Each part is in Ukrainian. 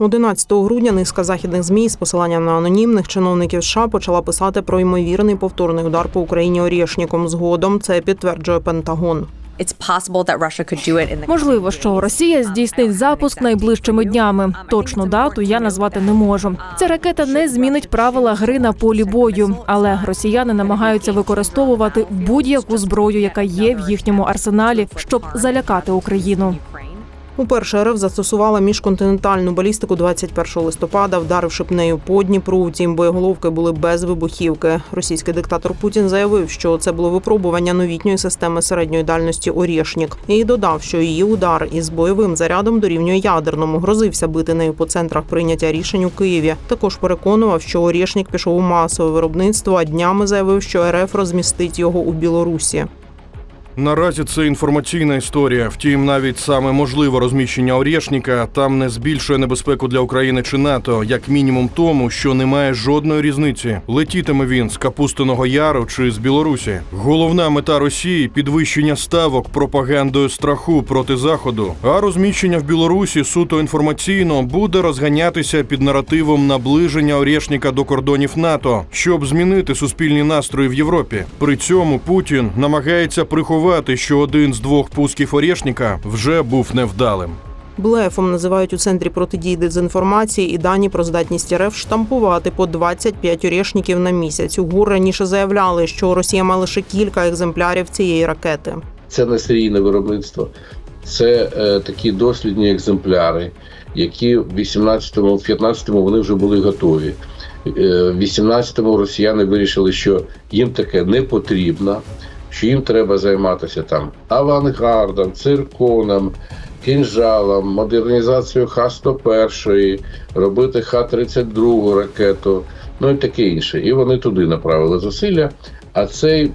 11 грудня низка західних змі з посиланням на анонімних чиновників США почала писати про ймовірний повторний удар по Україні Орєшніком. Згодом це підтверджує Пентагон. Можливо, що Росія здійснить запуск найближчими днями. Точну дату я назвати не можу. Ця ракета не змінить правила гри на полі бою, але росіяни намагаються використовувати будь-яку зброю, яка є в їхньому арсеналі, щоб залякати Україну. Уперше РФ застосувала міжконтинентальну балістику 21 листопада, вдаривши б нею по Дніпру. Втім, боєголовки були без вибухівки. Російський диктатор Путін заявив, що це було випробування новітньої системи середньої дальності Орєшнік, і додав, що її удар із бойовим зарядом дорівнює ядерному. Грозився бити нею по центрах прийняття рішень у Києві. Також переконував, що Орєшнік пішов у масове виробництво, а днями заявив, що РФ розмістить його у Білорусі. Наразі це інформаційна історія. Втім, навіть саме можливе розміщення Орєшніка там не збільшує небезпеку для України чи НАТО, як мінімум тому, що немає жодної різниці. Летітиме він з Капустиного Яру чи з Білорусі. Головна мета Росії підвищення ставок пропагандою страху проти заходу. А розміщення в Білорусі суто інформаційно буде розганятися під наративом наближення Орєшніка до кордонів НАТО, щоб змінити суспільні настрої в Європі. При цьому Путін намагається приховати, що один з двох пусків Орєшніка вже був невдалим. Блефом називають у центрі протидії дезінформації і дані про здатність РФ штампувати по 25 орєшників на місяць. УГУР раніше заявляли, що Росія має лише кілька екземплярів цієї ракети. Це не серійне виробництво, це е, такі дослідні екземпляри, які в 18-му, в 15-му вони вже були готові. Е, в 18-му росіяни вирішили, що їм таке не потрібно, їм треба займатися там авангардом, цирконом, кінжалом, модернізацією Х-101, робити Х-32 ракету, ну і таке інше. І вони туди направили зусилля. А цей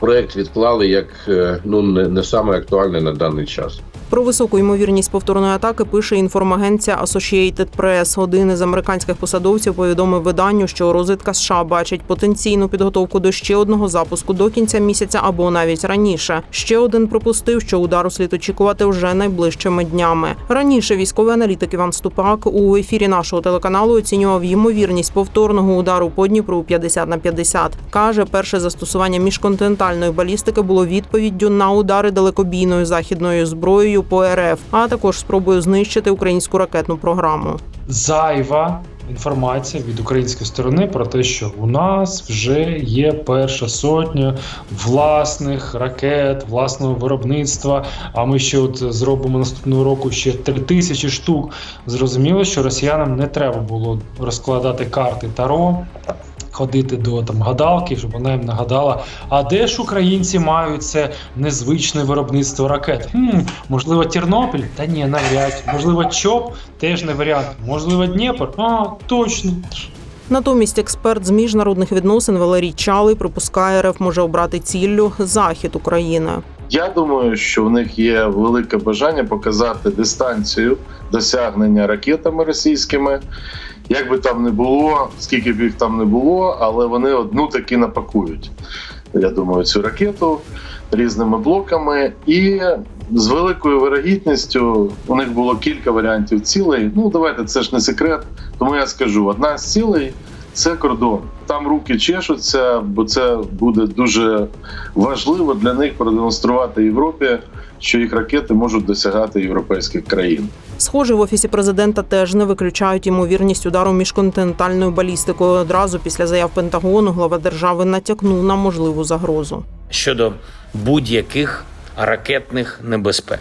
проект відклали як е, ну не, не саме актуальний на даний час. Про високу ймовірність повторної атаки пише інформагенція Associated Press. Один із американських посадовців повідомив виданню, що розвідка США бачить потенційну підготовку до ще одного запуску до кінця місяця або навіть раніше. Ще один припустив, що удару слід очікувати вже найближчими днями. Раніше військовий аналітик Іван Ступак у ефірі нашого телеканалу оцінював ймовірність повторного удару по Дніпру 50 на 50. каже, перше застосування міжконтинентальної балістики було відповіддю на удари далекобійною західною зброєю по РФ, а також спробою знищити українську ракетну програму. зайва інформація від української сторони про те, що у нас вже є перша сотня власних ракет, власного виробництва. А ми ще от зробимо наступного року ще три тисячі штук. Зрозуміло, що росіянам не треба було розкладати карти Таро. Ходити до там гадалки, щоб вона їм нагадала, а де ж українці мають це незвичне виробництво ракет? Хм, можливо, Тернопіль? Та ні, навряд. Можливо, ЧОП теж не варіант. Можливо, Дніпр? А, точно. Натомість експерт з міжнародних відносин Валерій Чалий припускає, РФ може обрати ціллю захід України. Я думаю, що в них є велике бажання показати дистанцію досягнення ракетами російськими. Як би там не було, скільки б їх там не було, але вони одну таки напакують. Я думаю, цю ракету різними блоками. І з великою вирогідністю у них було кілька варіантів цілей. Ну, давайте це ж не секрет. Тому я скажу: одна з цілей це кордон. Там руки чешуться, бо це буде дуже важливо для них продемонструвати Європі, що їх ракети можуть досягати європейських країн. Схоже, в офісі президента теж не виключають ймовірність удару міжконтинентальною балістикою. Одразу після заяв Пентагону глава держави натякнув на можливу загрозу. щодо будь-яких ракетних небезпек.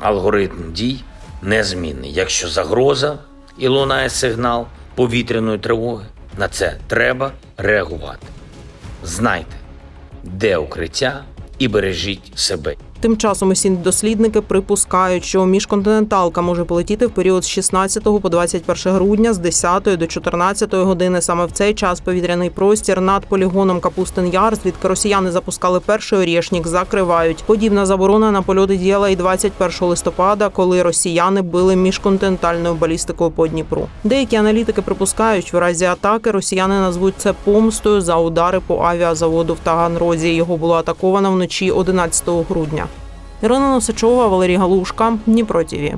Алгоритм дій незмінний. Якщо загроза і лунає сигнал повітряної тривоги, на це треба реагувати. Знайте, де укриття і бережіть себе. Тим часом усі дослідники припускають, що міжконтиненталка може полетіти в період з 16 по 21 грудня з 10 до 14 години. Саме в цей час повітряний простір над полігоном Капустин Яр, звідки росіяни запускали перший орєшнік, закривають. Подібна заборона на польоти діяла і 21 листопада, коли росіяни били міжконтинентальною балістикою по Дніпру. Деякі аналітики припускають, в разі атаки росіяни назвуть це помстою за удари по авіазаводу в Таганрозі. Його було атаковано вночі 11 грудня. Ірина Носичова, Валерій Галушка, Дніпро ТІВІ.